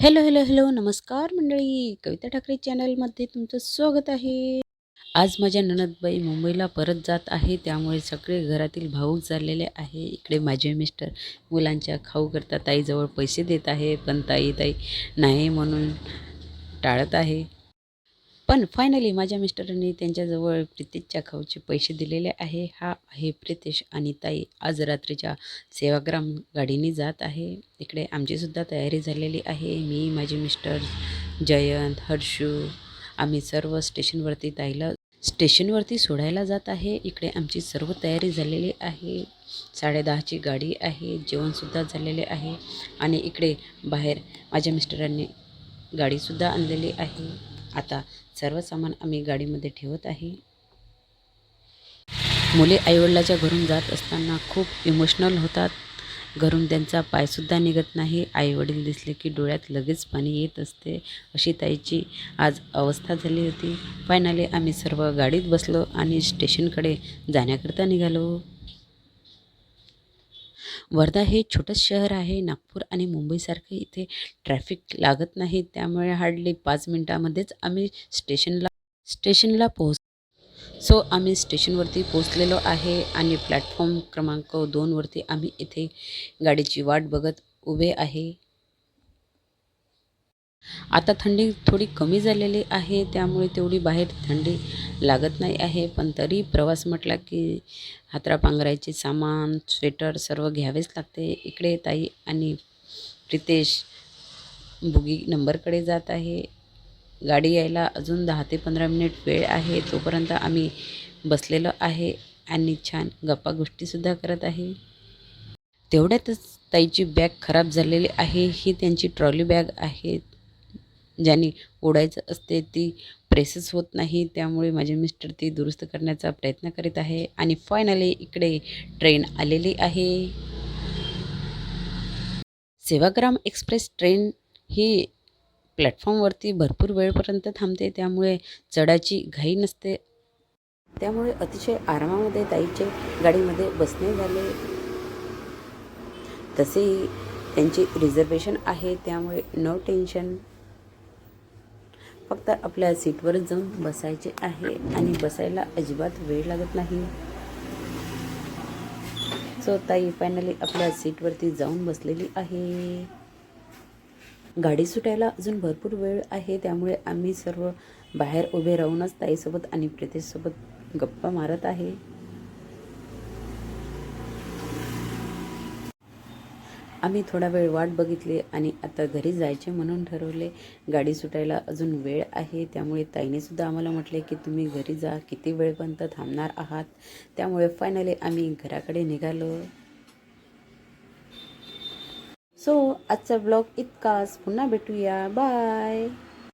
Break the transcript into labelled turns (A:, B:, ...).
A: Hello hello hello नमस्कार मंडळी. कविता ठाकरे चॅनलमध्ये तुमचं स्वागत आहे. आज माझ्या ननदबाई मुंबईला परत जात आहे. त्यामुळे सगळे घरातील भाऊक झालेले आहे. इकडे माझे मिस्टर मुलांच्या खाऊ करता ताईजवळ पैसे देत आहे. पण ताई ताई नाही म्हणून टाळत आहे. पण फायनली माझ्या मिस्टरांनी त्यांच्याजवळ प्रितेशच्या खाऊचे पैसे दिलेले आहे. हा आहे प्रितेश आणि ताई. आज रात्रीच्या सेवाग्राम गाडीने जात आहे. इकडे आमचीसुद्धा तयारी झालेली आहे. मी माझे मिस्टर जयंत हर्षू आम्ही सर्व स्टेशनवरती ताईला स्टेशनवरती सोडायला जात आहे. इकडे आमची सर्व तयारी झालेली आहे. साडेदहाची गाडी आहे. जेवणसुद्धा झालेले आहे. आणि इकडे बाहेर माझ्या मिस्टरांनी गाडीसुद्धा आणलेली आहे. आता सर्व सामान आम्ही गाडीमध्ये ठेवत आहे. मुले आईवडिलाच्या घरून जात असताना खूप इमोशनल होतात. घरून त्यांचा पायसुद्धा निघत नाही. आईवडील दिसले की डोळ्यात लगेच पाणी येत असते अशी ताईची आज अवस्था झाली होती. फायनली आम्ही सर्व गाडीत बसलो आणि स्टेशनकडे जाण्याकरता निघालो. वर्धा हे छोटंच शहर आहे. नागपूर आणि मुंबईसारखं इथे ट्रॅफिक लागत नाही. त्यामुळे हार्डली पाच मिनटामध्येच आम्ही स्टेशनला स्टेशनला पोहोच सो आम्ही स्टेशनवरती पोहोचलेलो आहे आणि प्लॅटफॉर्म क्रमांक दोनवरती आम्ही इथे गाडीची वाट बघत उभे आहे. आता थंडी थोडी कमी झालेली आहे त्यामुळे तेवढी बाहेर थंडी लागत नाही आहे. पण तरी प्रवास म्हटला की हातरा पांघरायचे सामान स्वेटर सर्व घ्यावेच लागते. इकडे ताई आणि प्रितेश बुगी नंबरकडे जात आहे. गाडी यायला अजून दहा ते पंधरा मिनिट वेळ आहे. तोपर्यंत आम्ही बसलेलो आहे आणि छान गप्पा गोष्टीसुद्धा करत आहे. तेवढ्यातच ताईची बॅग खराब झालेली आहे. ही त्यांची ट्रॉली बॅग आहे. ज्याने ओढायचं असते ती प्रेसेस होत नाही. त्यामुळे माझे मिस्टर ती दुरुस्त करण्याचा प्रयत्न करीत आहे. आणि फायनली इकडे ट्रेन आलेली आहे. सेवाग्राम एक्सप्रेस ट्रेन ही प्लॅटफॉर्मवरती भरपूर वेळपर्यंत थांबते. त्यामुळे चढायची घाई नसते. त्यामुळे अतिशय आरामामध्ये ताईचे गाडीमध्ये बसणे झाले. तसेही त्यांची रिझर्वेशन आहे. त्यामुळे नो टेन्शन फक्त आपल्या सीटवरच जाऊन बसायचे आहे आणि बसायला अजिबात वेळ लागत नाही. सो ताई फायनली आपल्या सीटवरती जाऊन बसलेली आहे. गाडी सुटायला अजून भरपूर वेळ आहे त्यामुळे आम्ही सर्व बाहेर उभे राहूनच ताईसोबत आणि प्रितेशसोबत गप्पा मारत आहे. आम्ही थोडा वेळ वाट बघितली आणि आता घरी जायचे म्हणून ठरवले. गाडी सुटायला अजून वेळ आहे. त्यामुळे ताईनेसुद्धा आम्हाला म्हटले की तुम्ही घरी जा. किती वेळपर्यंत थांबणार आहात. त्यामुळे फायनली आम्ही घराकडे निघालो. सो आजचा ब्लॉग इतकाच. पुन्हा भेटूया. बाय